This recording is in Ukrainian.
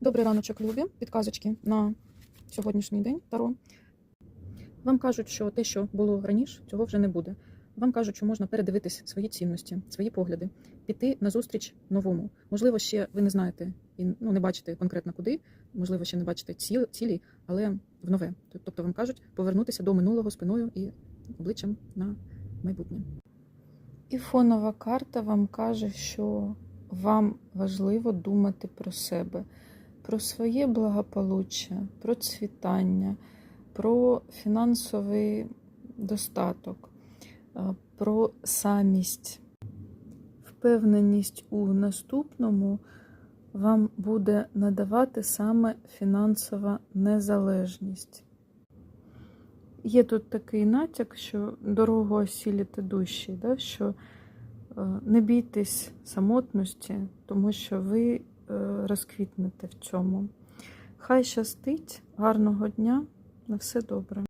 Добрий раночок, любі. Підказочки на сьогоднішній день Таро. Вам кажуть, що те, що було раніше, цього вже не буде. Вам кажуть, що можна передивитись свої цінності, свої погляди, піти на зустріч новому. Можливо, ще ви не знаєте і ну, не бачите конкретно куди, можливо, ще не бачите ціл- цілі, але в нове. Тобто вам кажуть повернутися до минулого спиною і обличчям на майбутнє. І фонова карта вам каже, що вам важливо думати про себе, про своє благополуччя, про цвітання, про фінансовий достаток, про самість. Впевненість у наступному вам буде надавати саме фінансова незалежність. Є тут такий натяк, що дорогу осіліти душі, да? що не бійтесь самотності, тому що ви розквітнете в цьому. Хай щастить, гарного дня, на все добре.